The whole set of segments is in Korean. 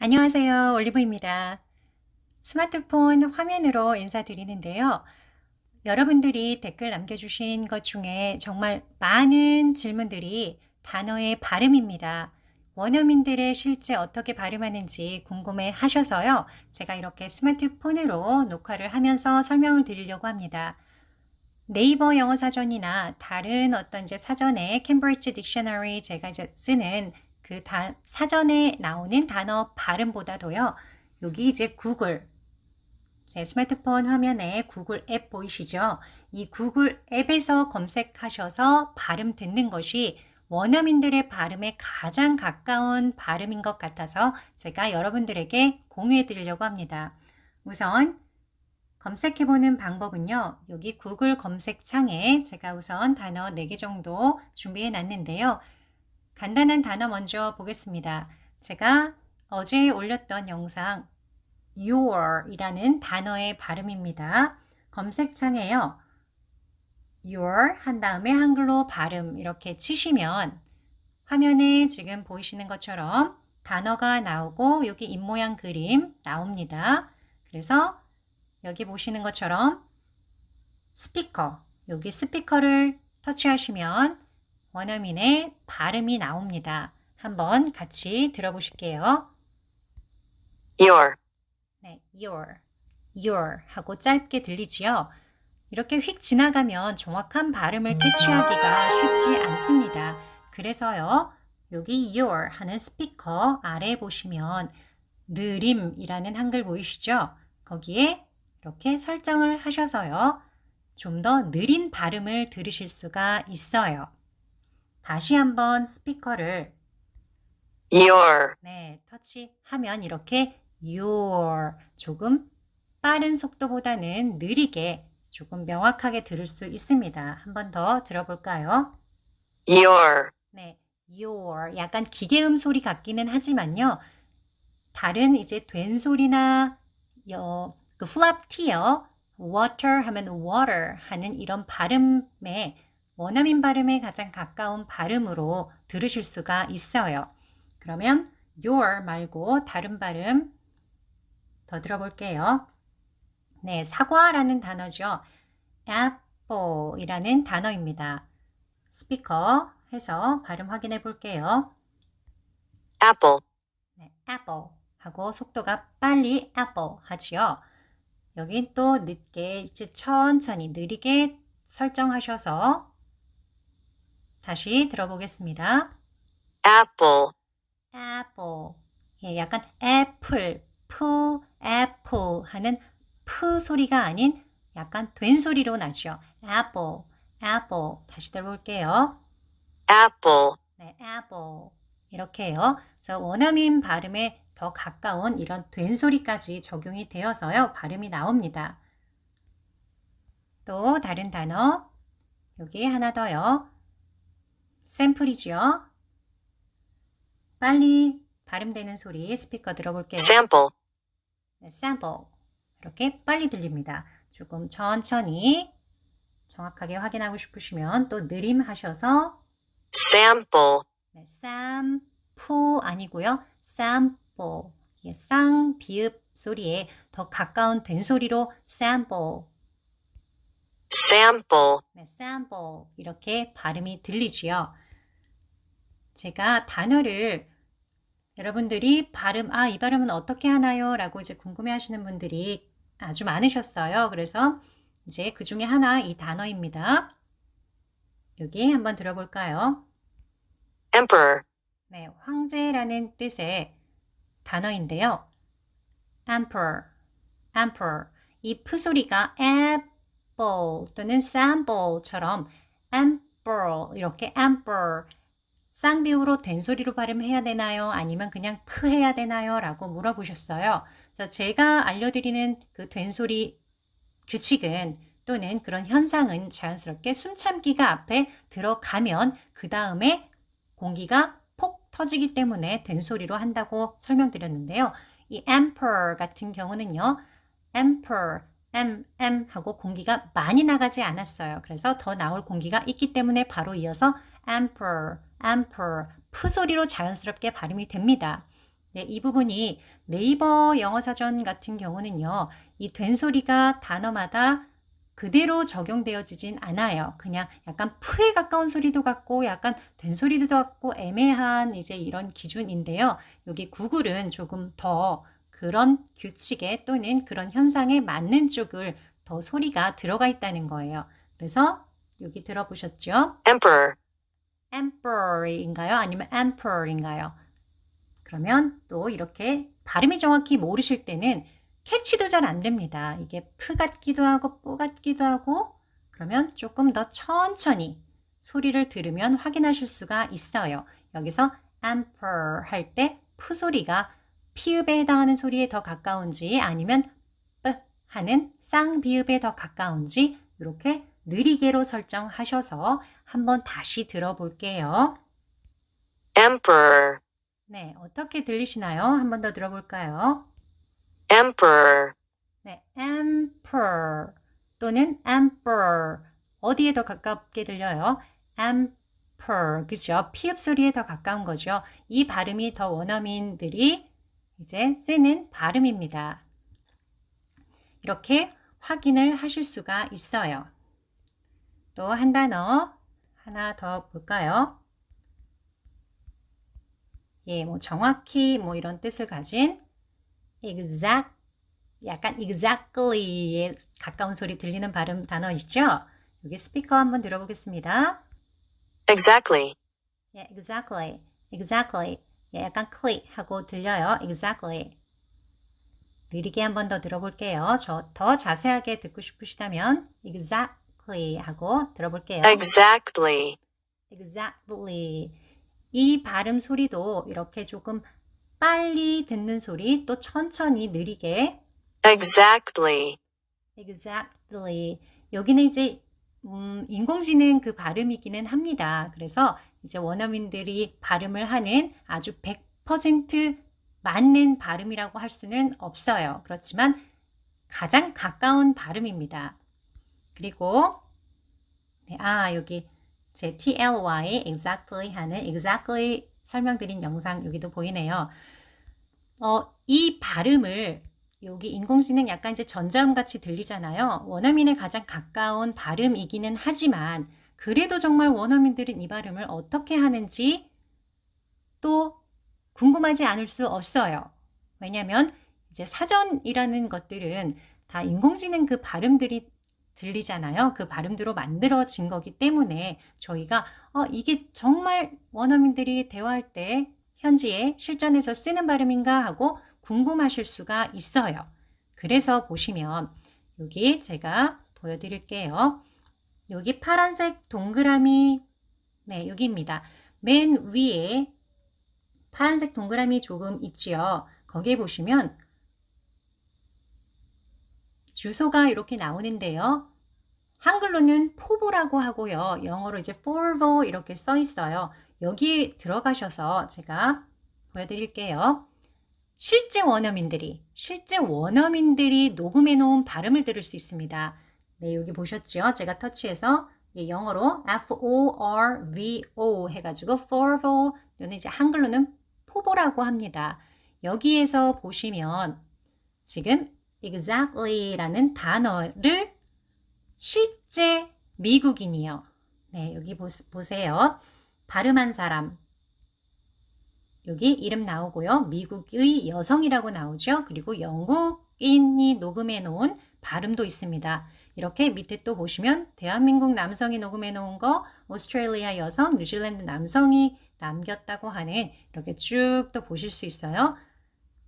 안녕하세요. 올리브입니다. 스마트폰 화면으로 인사드리는데요. 여러분들이 댓글 남겨주신 것 중에 정말 많은 질문들이 단어의 발음입니다. 원어민들의 실제 어떻게 발음하는지 궁금해 하셔서요. 제가 이렇게 스마트폰으로 녹화를 하면서 설명을 드리려고 합니다. 네이버 영어 사전이나 다른 어떤 이제 사전에 캠브리지 딕셔너리 제가 이제 쓰는 그 다, 사전에 나오는 단어 발음보다도요. 여기 이제 구글 제 스마트폰 화면에 구글 앱 보이시죠? 이 구글 앱에서 검색하셔서 발음 듣는 것이 원어민들의 발음에 가장 가까운 발음인 것 같아서 제가 여러분들에게 공유해 드리려고 합니다. 우선 검색해 보는 방법은요. 여기 구글 검색창에 제가 우선 단어 4개 정도 준비해 놨는데요. 간단한 단어 먼저 보겠습니다. 제가 어제 올렸던 영상 your 이라는 단어의 발음입니다. 검색창에요. your 한 다음에 한글로 발음 이렇게 치시면 화면에 지금 보이시는 것처럼 단어가 나오고 여기 입모양 그림 나옵니다. 그래서 여기 보시는 것처럼 스피커 여기 스피커를 터치하시면 원어민의 발음이 나옵니다. 한번 같이 들어보실게요. your, 네, your, your 하고 짧게 들리지요. 이렇게 휙 지나가면 정확한 발음을 캐치하기가 쉽지 않습니다. 그래서요, 여기 your 하는 스피커 아래 보시면 느림이라는 한글 보이시죠? 거기에 이렇게 설정을 하셔서요, 좀 더 느린 발음을 들으실 수가 있어요. 다시 한번 스피커를 your, 네, 터치하면 이렇게 your 조금 빠른 속도보다는 느리게 조금 명확하게 들을 수 있습니다. 한 번 더 들어볼까요? your, 네, your 약간 기계음 소리 같기는 하지만요. 다른 이제 된 소리나 여, 그 flap t요, water 하면 water 하는 이런 발음에 원어민 발음에 가장 가까운 발음으로 들으실 수가 있어요. 그러면 your 말고 다른 발음 더 들어볼게요. 네, 사과라는 단어죠. apple이라는 단어입니다. 스피커 해서 발음 확인해 볼게요. apple, 네, apple 하고 속도가 빨리 apple 하지요. 여기 또 늦게 이제 천천히 느리게 설정하셔서 다시 들어보겠습니다. apple, apple. 예, 약간 애플, 푸, 애플 하는 푸 소리가 아닌 약간 된 소리로 나죠. apple, apple. 다시 들어볼게요. apple, 네, apple. 이렇게 해요. 그래서 원어민 발음에 더 가까운 이런 된 소리까지 적용이 되어서요. 발음이 나옵니다. 또 다른 단어. 여기 하나 더요. 샘플이지요. 빨리 발음되는 소리 스피커 들어볼게요. sample, 네, sample. 이렇게 빨리 들립니다. 조금 천천히 정확하게 확인하고 싶으시면 또 느림 하셔서 sample, 네, 쌈푸 아니고요. sample. 예, 쌍 비읍 소리에 더 가까운 된 소리로 sample. Sample, 네, sample 이렇게 발음이 들리지요. 제가 단어를 여러분들이 발음 아, 이 발음은 어떻게 하나요? 라고 이제 궁금해 하시는 분들이 아주 많으셨어요. 그래서 이제 그 중에 하나 이 단어입니다. 여기 한번 들어볼까요? emperor, 네, 황제라는 뜻의 단어인데요. emperor, emperor. 이 프 소리가 apple 또는 sample처럼 emperor 이렇게 emperor 쌍비읍으로 된 소리로 발음해야 되나요? 아니면 그냥 프 해야 되나요? 라고 물어보셨어요. 제가 알려드리는 그 된 소리 규칙은 또는 그런 현상은 자연스럽게 숨참기가 앞에 들어가면 그 다음에 공기가 폭 터지기 때문에 된 소리로 한다고 설명드렸는데요. 이 emperor 같은 경우는요. emperor, m, m 하고 공기가 많이 나가지 않았어요. 그래서 더 나올 공기가 있기 때문에 바로 이어서 emperor, emperor, 프 소리로 자연스럽게 발음이 됩니다. 네, 이 부분이 네이버 영어 사전 같은 경우는요, 이 된 소리가 단어마다 그대로 적용되어지진 않아요. 그냥 약간 프에 가까운 소리도 같고, 약간 된 소리도 같고, 애매한 이제 이런 기준인데요. 여기 구글은 조금 더 그런 규칙에 또는 그런 현상에 맞는 쪽을 더 소리가 들어가 있다는 거예요. 그래서 여기 들어보셨죠? emperor, emperor인가요? 아니면 emperor인가요? 그러면 또 이렇게 발음이 정확히 모르실 때는 캐치도 잘 안 됩니다. 이게 프 같기도 하고 뿌 같기도 하고 그러면 조금 더 천천히 소리를 들으면 확인하실 수가 있어요. 여기서 emperor 할 때 프 소리가 피읍에 해당하는 소리에 더 가까운지 아니면 뿌 하는 쌍비읍에 더 가까운지 이렇게 느리게로 설정하셔서 한번 다시 들어볼게요. emperor, 네, 어떻게 들리시나요? 한번 더 들어볼까요? emperor, 네, emperor 또는 emperor 어디에 더 가깝게 들려요? emperor 그죠? 피읍 소리에 더 가까운 거죠. 이 발음이 더 원어민들이 이제 쓰는 발음입니다. 이렇게 확인을 하실 수가 있어요. 또 한 단어 하나 더 볼까요? 예, 뭐 정확히 뭐 이런 뜻을 가진 exact 약간 exactly에 가까운 소리 들리는 발음 단어 있죠? 여기 스피커 한번 들어보겠습니다. exactly, 예, exactly, exactly. 예, 약간 cly 하고 들려요. exactly. 느리게 한 번 더 들어볼게요. 저 더 자세하게 듣고 싶으시다면 exactly 하고 들어볼게요. exactly, exactly. 이 발음 소리도 이렇게 조금 빨리 듣는 소리, 또 천천히 느리게 exactly, exactly. 여기는 이제 음, 인공지능 그 발음이기는 합니다. 그래서 이제 원어민들이 발음을 하는 아주 100% 맞는 발음이라고 할 수는 없어요. 그렇지만 가장 가까운 발음입니다. 그리고 네, 아 여기 제 TLY exactly 하는 exactly 설명드린 영상 여기도 보이네요. 어, 이 발음을 여기 인공지능 약간 이제 전자음 같이 들리잖아요. 원어민에 가장 가까운 발음이기는 하지만 그래도 정말 원어민들은 이 발음을 어떻게 하는지 또 궁금하지 않을 수 없어요. 왜냐하면 이제 사전이라는 것들은 다 인공지능 그 발음들이 들리잖아요. 그 발음대로 만들어진 거기 때문에 저희가 어, 이게 정말 원어민들이 대화할 때 현지에 실전에서 쓰는 발음인가 하고 궁금하실 수가 있어요. 그래서 보시면 여기 제가 보여드릴게요. 여기 파란색 동그라미 네 여기입니다. 맨 위에 파란색 동그라미 조금 있지요. 거기에 보시면 주소가 이렇게 나오는데요. 한글로는 포보라고 하고요. 영어로 이제 forvo 이렇게 써 있어요. 여기에 들어가셔서 제가 보여드릴게요. 실제 원어민들이, 실제 원어민들이 녹음해 놓은 발음을 들을 수 있습니다. 네, 여기 보셨죠? 제가 터치해서 예, 영어로 F-O-R-V-O 해가지고 forvo 또는 이제 한글로는 포보라고 합니다. 여기에서 보시면 지금 exactly라는 단어를 실제 미국인이요. 네, 여기 보, 보세요. 발음한 사람. 여기 이름 나오고요. 미국의 여성이라고 나오죠. 그리고 영국인이 녹음해 놓은 발음도 있습니다. 이렇게 밑에 또 보시면 대한민국 남성이 녹음해 놓은 거, 오스트레일리아 여성, 뉴질랜드 남성이 남겼다고 하는 이렇게 쭉 또 보실 수 있어요.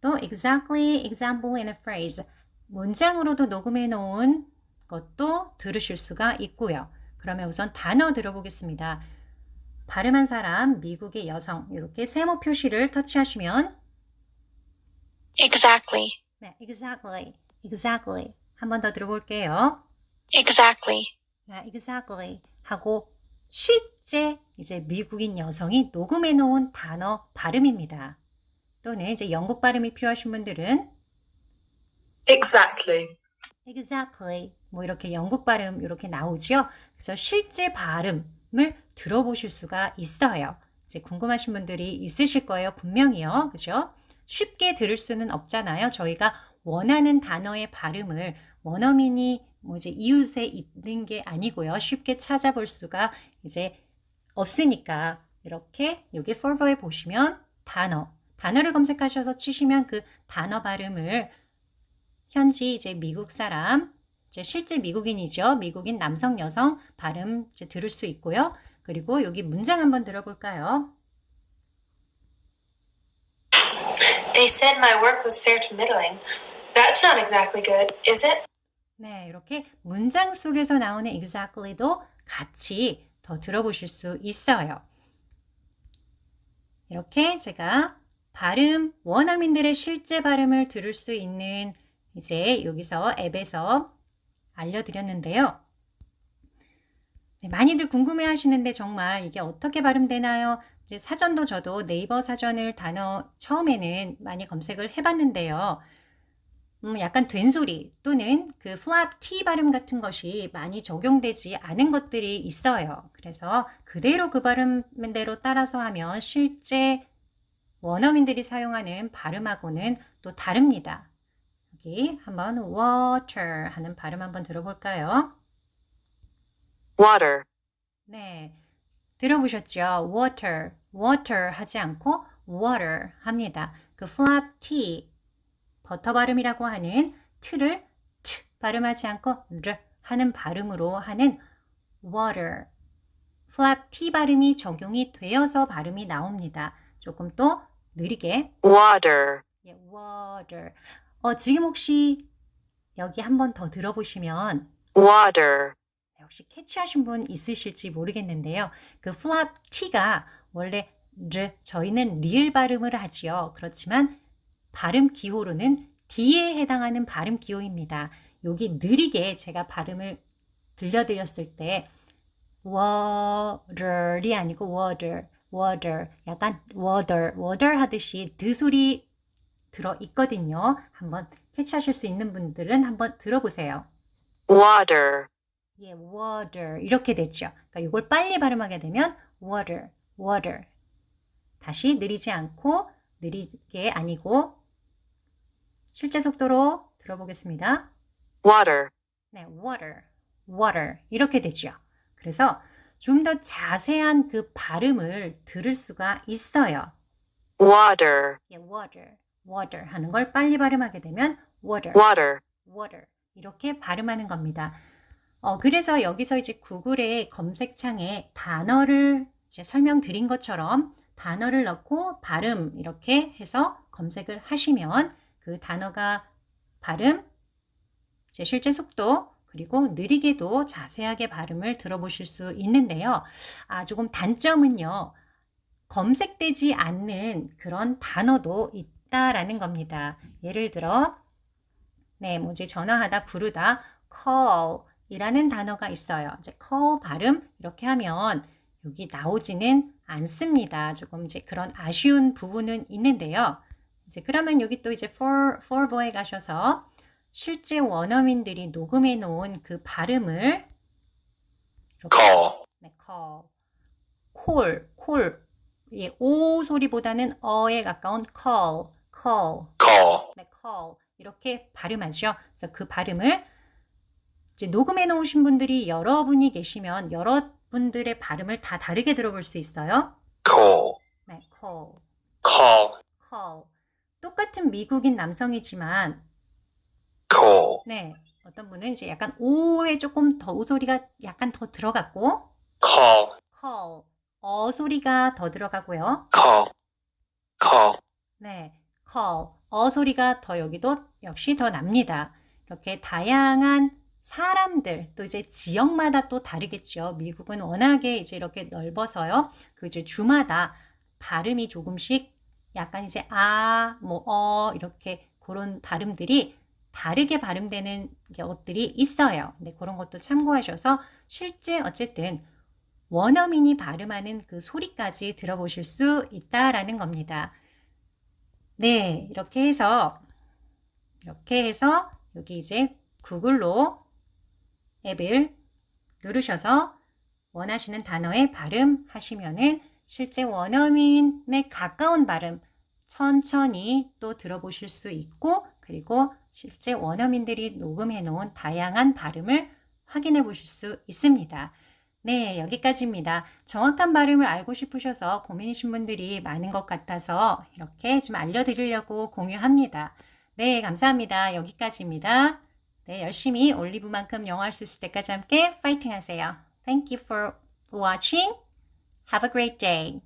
또 exactly, example in a phrase 문장으로도 녹음해 놓은 것도 들으실 수가 있고요. 그러면 우선 단어 들어보겠습니다. 발음한 사람, 미국의 여성 이렇게 세모 표시를 터치하시면 Exactly. 네, exactly, exactly 한 번 더 들어볼게요. Exactly. 네, exactly 하고 실제 이제 미국인 여성이 녹음해 놓은 단어 발음입니다. 또는 이제 영국 발음이 필요하신 분들은 Exactly. exactly 뭐 이렇게 영국 발음 이렇게 나오죠. 그래서 실제 발음을 들어보실 수가 있어요. 이제 궁금하신 분들이 있으실 거예요. 분명히요. 그죠? 쉽게 들을 수는 없잖아요. 저희가 원하는 단어의 발음을 원어민이 뭐지 이웃에 있는 게 아니고요. 쉽게 찾아볼 수가 이제 없으니까 이렇게 여기 forver에 보시면 단어 단어를 검색하셔서 치시면 그 단어 발음을 현지 이제 미국 사람 이제 실제 미국인이죠. 미국인 남성 여성 발음 이제 들을 수 있고요. 그리고 여기 문장 한번 들어볼까요? They said my work was fair to middling. That's not exactly good, is it? 네, 이렇게 문장 속에서 나오는 exactly도 같이 더 들어보실 수 있어요. 이렇게 제가 발음, 원어민들의 실제 발음을 들을 수 있는 이제 여기서 앱에서 알려드렸는데요. 네, 많이들 궁금해 하시는데 정말 이게 어떻게 발음되나요? 사전도 저도 네이버 사전을 단어 처음에는 많이 검색을 해봤는데요. 음, 약간 된소리 또는 그 flap T 발음 같은 것이 많이 적용되지 않은 것들이 있어요. 그래서 그대로 그 발음대로 따라서 하면 실제 원어민들이 사용하는 발음하고는 또 다릅니다. 여기 한번 water 하는 발음 한번 들어볼까요? water, 네. 들어보셨죠? water, water 하지 않고 water 합니다. 그 flap T, 버터 발음이라고 하는 트를 트 발음하지 않고 르 하는 발음으로 하는 water, flap T 발음이 적용이 되어서 발음이 나옵니다. 조금 또 느리게 water, 예, water. 어, 지금 혹시 여기 한 번 더 들어보시면 water, 혹시 캐치하신 분 있으실지 모르겠는데요. 그 flap t가 원래 르, 저희는 리을 발음을 하지요. 그렇지만 발음 기호로는 D에 해당하는 발음 기호입니다. 여기 느리게 제가 발음을 들려드렸을 때 water이 아니고 water, water, 약간 water, water 하듯이 드 소리 들어 있거든요. 한번 캐치하실 수 있는 분들은 한번 들어보세요. water, 예, water 이렇게 되죠. 그러니까 이걸 빨리 발음하게 되면 water, water. 다시 느리지 않고 느리게 아니고 실제 속도로 들어보겠습니다. water, 네, water, water 이렇게 되죠. 그래서 좀 더 자세한 그 발음을 들을 수가 있어요. water, 예, water, water 하는 걸 빨리 발음하게 되면 water, water, water 이렇게 발음하는 겁니다. 어, 그래서 여기서 이제 구글의 검색창에 단어를 이제 설명드린 것처럼 단어를 넣고 발음 이렇게 해서 검색을 하시면 그 단어가 발음, 실제 속도, 그리고 느리게도 자세하게 발음을 들어보실 수 있는데요. 아, 조금 단점은요. 검색되지 않는 그런 단어도 있다라는 겁니다. 예를 들어, 네, 뭐지, 전화하다, 부르다, call 이라는 단어가 있어요. 이제 call 발음 이렇게 하면 여기 나오지는 않습니다. 조금 이제 그런 아쉬운 부분은 있는데요. 이제 그러면 여기 또 이제 for, for보에 가셔서 실제 원어민들이 녹음해 놓은 그 발음을 call, 네, call, call, call. 예, 오 소리보다는 어에 가까운 call, call. call, 네, call 이렇게 발음하죠. 그래서 그 발음을 이제 녹음해 놓으신 분들이 여러분이 계시면 여러분들의 발음을 다 다르게 들어볼 수 있어요. call, 네, call, call, call. 똑같은 미국인 남성이지만 call, 네, 어떤 분은 이제 약간 오에 조금 더오 소리가 약간 더 들어갔고 call, call, 어 소리가 더 들어가고요. call, call, 네, call, 어 소리가 더 여기도 역시 더 납니다. 이렇게 다양한 사람들, 또 이제 지역마다 또 다르겠죠. 미국은 워낙에 이제 이렇게 넓어서요. 그 이제 주마다 발음이 조금씩 약간 이제 아, 뭐, 어, 이렇게 그런 발음들이 다르게 발음되는 것들이 있어요. 근데 그런 것도 참고하셔서 실제 어쨌든 원어민이 발음하는 그 소리까지 들어보실 수 있다라는 겁니다. 네, 이렇게 해서 이렇게 해서 여기 이제 구글로 앱을 누르셔서 원하시는 단어의 발음 하시면은 실제 원어민의 가까운 발음, 천천히 또 들어보실 수 있고 그리고 실제 원어민들이 녹음해 놓은 다양한 발음을 확인해 보실 수 있습니다. 네, 여기까지입니다. 정확한 발음을 알고 싶으셔서 고민이신 분들이 많은 것 같아서 이렇게 좀 알려드리려고 공유합니다. 네, 감사합니다. 여기까지입니다. 네, 열심히 올리브만큼 영어 할 수 있을 때까지 함께 파이팅 하세요. Thank you for watching. Have a great day.